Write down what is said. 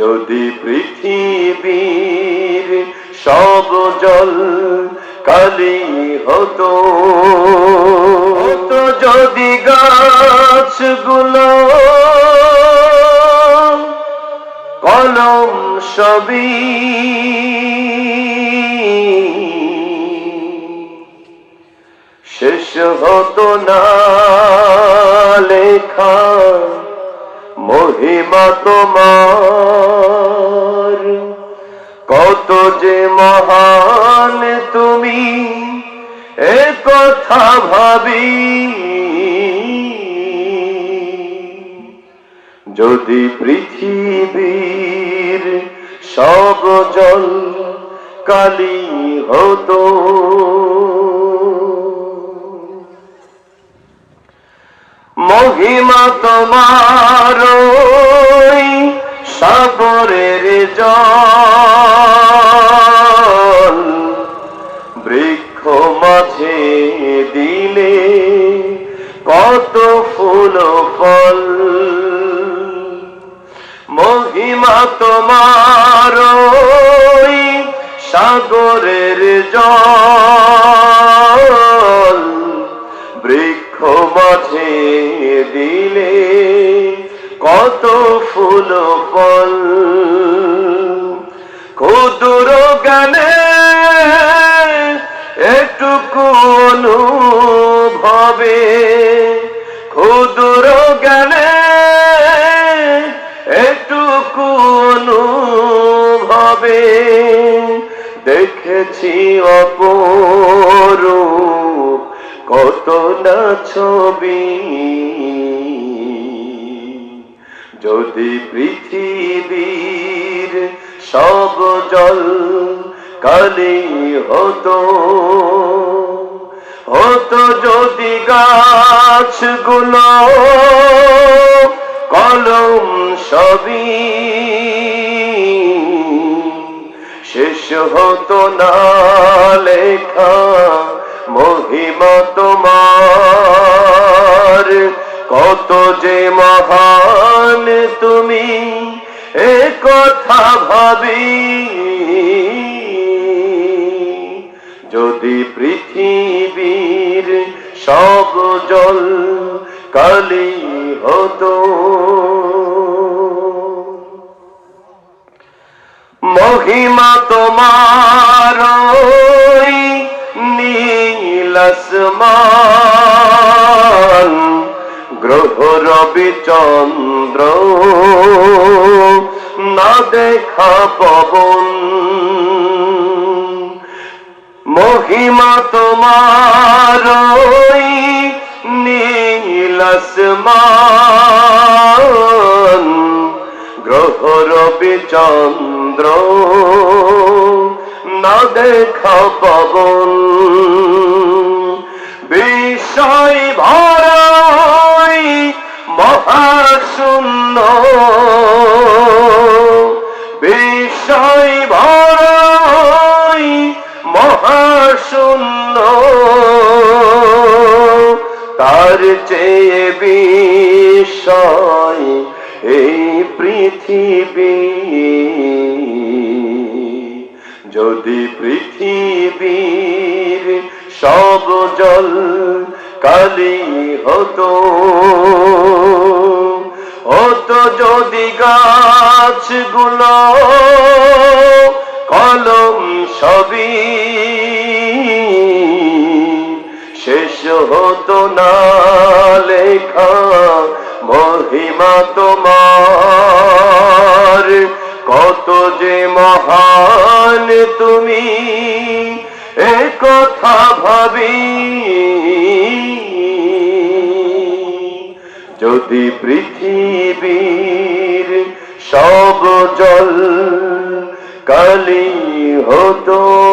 যদি পৃথিবীর সব জল কালি হতো তো যদি গাছগুলো, কলম সবই শেষ হতো না লেখা। মহিমা তোমার। কত যে মহান তুমি, এ কথা ভাবি। যদি পৃথিবীর সব জল কালি হতো মহিমা তোমার সাগরের জল। বৃক্ষ মাঝে দিলে কত ফুল ফল। মহিমা তোমার সাগরের জল। বৃক্ষ মাঝে দিলে কত ফুল ফল। ক্ষুদ্র জ্ঞানে এটুকু অনুভবে। ক্ষুদ্র জ্ঞানে এটুকু অনুভবে। দেখেছি অপরূপ কত না ছবি। যদি পৃথিবীর সব জল কালি হতো হতো যদি গাছগুলো কলম সবই। শেষ হতো না লেখা মহিমা তোমার, কত যে মহান তুমি, এ কথা ভাবি। যদি পৃথিবীর সব জল কালি হতো, মহিমা তোমার ওই নীল আসমান গ্রহ রবি চন্দ্র। না দেখা পবন। মহিমা তোমার ওই নীল আসমান গ্রহ রবি চন্দ্র। না দেখা পবন। মহাশূন্য বিষয় ভরাই মহাশূন্য। তার চেয়ে বিষয় এই পৃথিবী। যদি পৃথিবীর সব জল কালি হতো যদি গাছগুলো, কলম সবই শেষ হতো না লেখা মহিমা তোমার। কত যে মহান তুমি, এ কথা ভাবি যদি পৃথিবীর সব জল কালি হতো